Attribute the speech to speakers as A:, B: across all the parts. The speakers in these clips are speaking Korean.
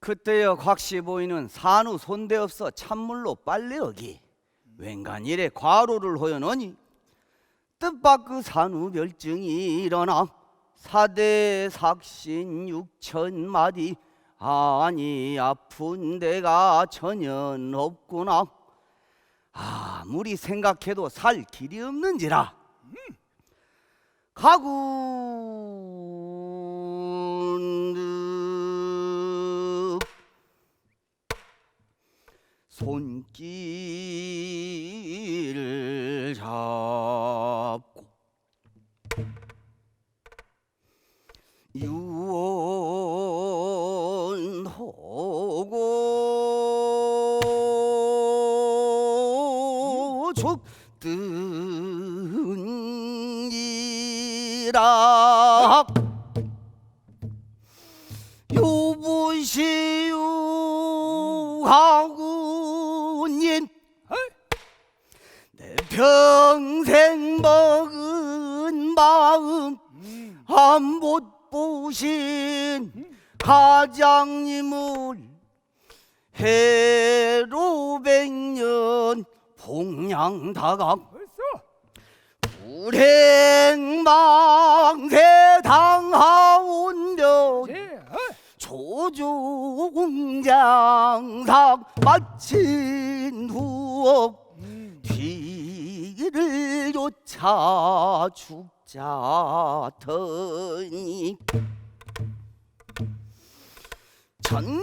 A: 그때여 곽시 보이는 산후 손대 없어 찬물로 빨래어기. 웬간 일에 과로를 호연하니 뜻밖 그 산후 멸증이 일어나 사대 삭신 육천 마디 아니 아픈 데가 전혀 없구나. 아무리 생각해도 살 길이 없는지라. 가군득 손길을 여보시오 하구님 내 평생 먹은 마음 한못 보신 가장님을 해로 백년 봉양다각 불행망세 당하온며 조종장상 마친 후 뒤를 쫓아 죽자 더니 천명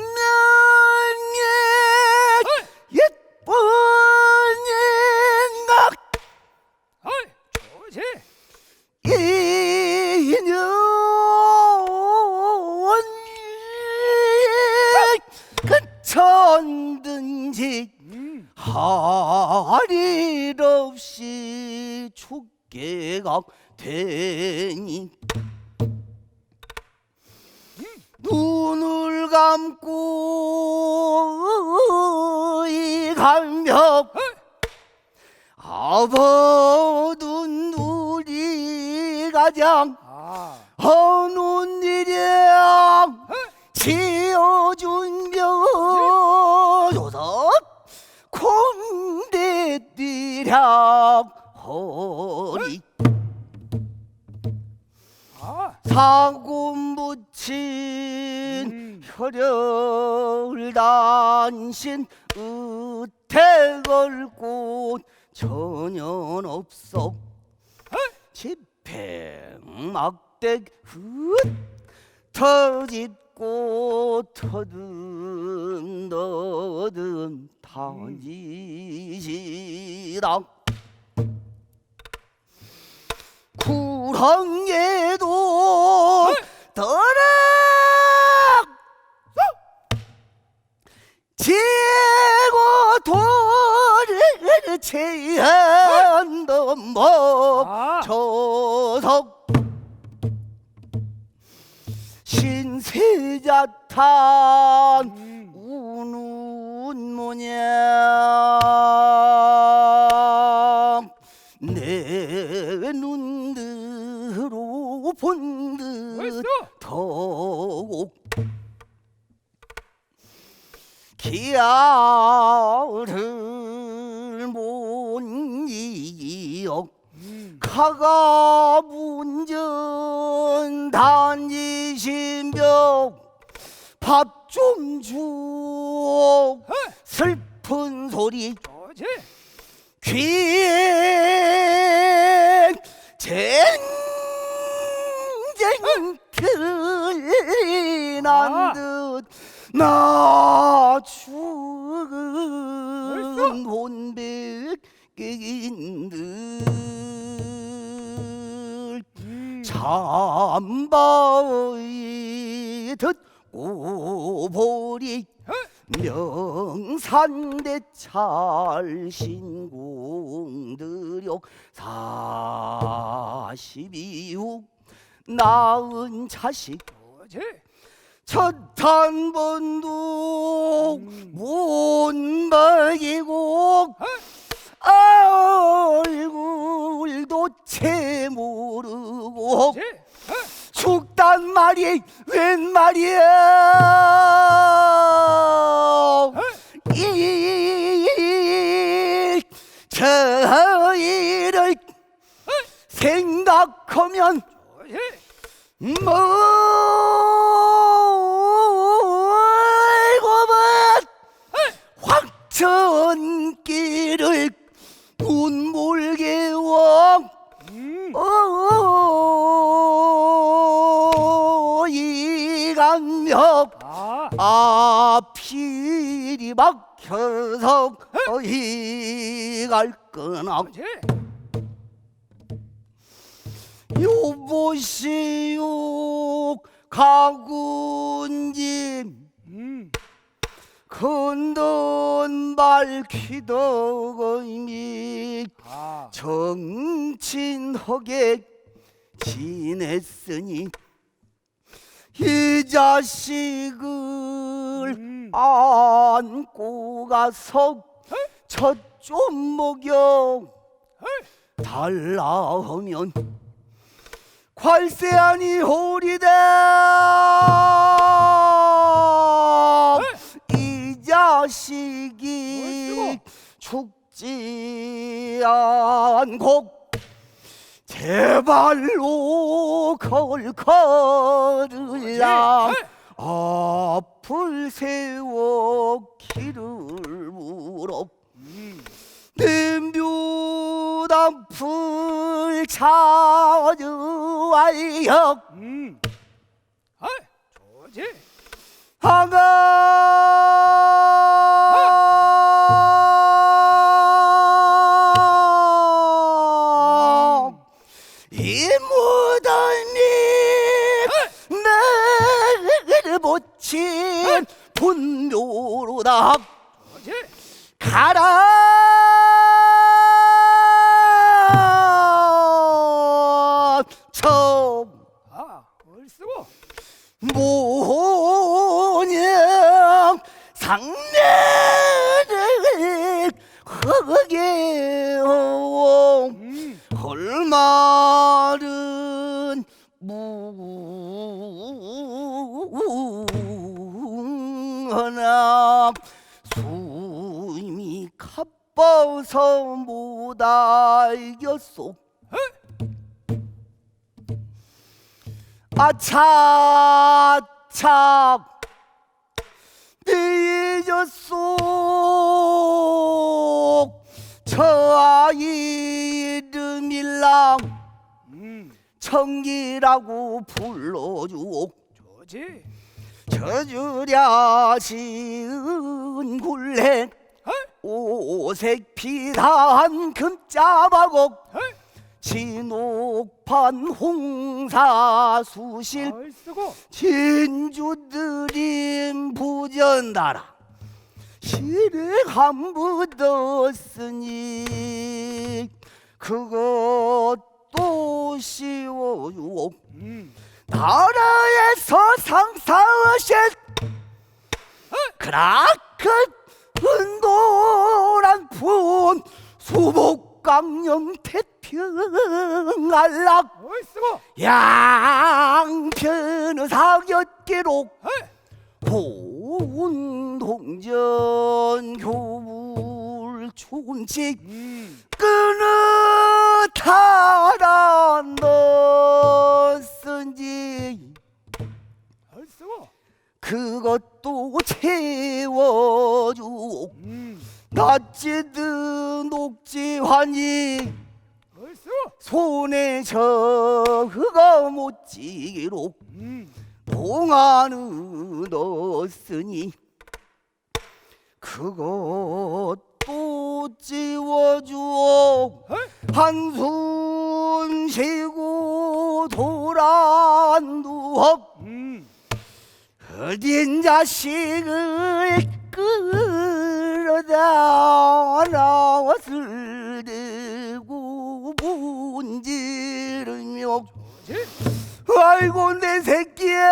A: 할일 없이 죽게가 되니. 눈을 감고 이 갈며 아버둔 우리 가장 어느 일이야 허리. 사고 묻힌 혈혈 단신 으태 걸고 전혀 없어. 집행 막대 흩 터짓 고 터듬 터듬 다니시라 구렁에도 더락. 지고 돌을 채한다 뭐 자탄 우는 모양 내 눈으로 본듯 더욱 기아를 못 이어 가가 문전 단지신병 밥 좀주 슬픈 소리. 귀에 쟁쟁 틀난 듯나 죽은 혼백인들 참바의 듣 고 보리 명산대 찰 신공들여 사십이후 낳은 자식 첫 한 번도 못 먹이고 멀고만 황천길을
B: 음.
A: 어, 이강력
B: 아
A: 앞이 막혀서 이갈 거나
B: 제
A: 여보시오 가군님
B: 음.
A: 큰돈 밝히더거니
B: 아
A: 정친하게 지냈으니 이 자식을
B: 음.
A: 안고 가서 젖좀 먹여 달라 하면 괄세하니 호리다. 이 자식이 죽지 않고 제발로 걸걸을라 앞을 세워 길을 물어.
B: 음.
A: 담풀 찾아와요
B: 음. 아 좋지
A: 하가 상례를 흑예오
B: 음.
A: 헐말은 무하나 숨이 가빠서 못 알겠소 아차 차. 삐졌소 저 아이 이름일랑
B: 음.
A: 청기라고 불러주오
B: 좋지?
A: 저주랴 지은 굴레
B: 헐?
A: 오색 피단 금짜마곡
B: 헐
A: 진옥판 홍사수실
B: 얼쓰고?
A: 진주드림 부전다라. 실을 묻었으니 그것도 씌워주오
B: 음.
A: 나라에서 상사하실 그라큰 은도란 푼 수복 강령 태평알락
B: 얼쓰고
A: 양편의 사겼기로
B: 헐
A: 본동전 교물 춘칙
B: 음.
A: 끊어타란 넣었은지 그것도 채워주오
B: 음.
A: 낫지드 녹지 환이 손에 저그가 못지기로
B: 음.
A: 봉안을 넣었으니 그것도
B: 헐
A: 한숨 쉬고
B: 음.
A: 어딘 자식을 끌 어다 나왔을 대고 문지르며 아이고 내 새끼야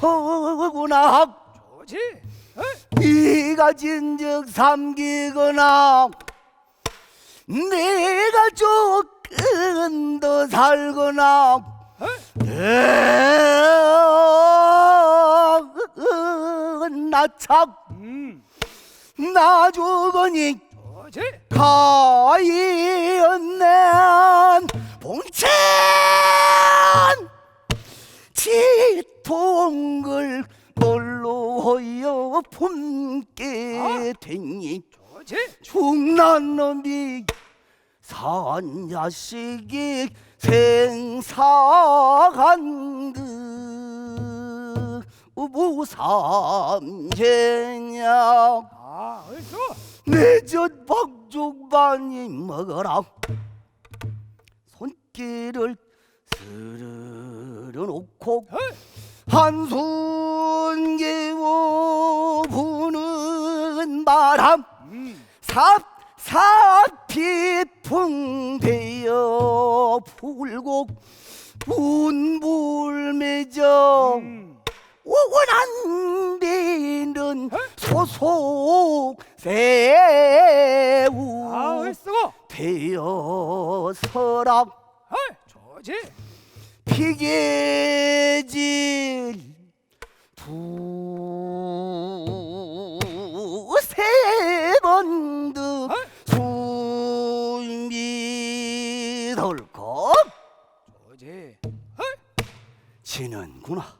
A: 속하구나.
B: 좋지? 어?
A: 네가 진즉 삼기거나. 내가 조금 더 살거나.
B: 어?
A: 나참.
B: 음.
A: 나 죽으니
B: 좋지?
A: 가이었네 봉천! 지 통을 뭘로여 품게 되니?
B: 좋지?
A: 중난 놈이 산 자식이 생사간 그 무삼재냐?
B: 아 얼쑤
A: 내젖 박죽반이 먹어라. 손길을 스르르 놓고
B: 어?
A: 한숨 개고 부는 바람
B: 음
A: 삽 삽이 풍대어 불고 분불매정
B: 음.
A: 원한 데는 소속 새우
B: 아 얼쑤고
A: 되어서라
B: 어? 좋지
A: 피계질 두세 번드 숨이 덜컥
B: 좋지
A: 지는구나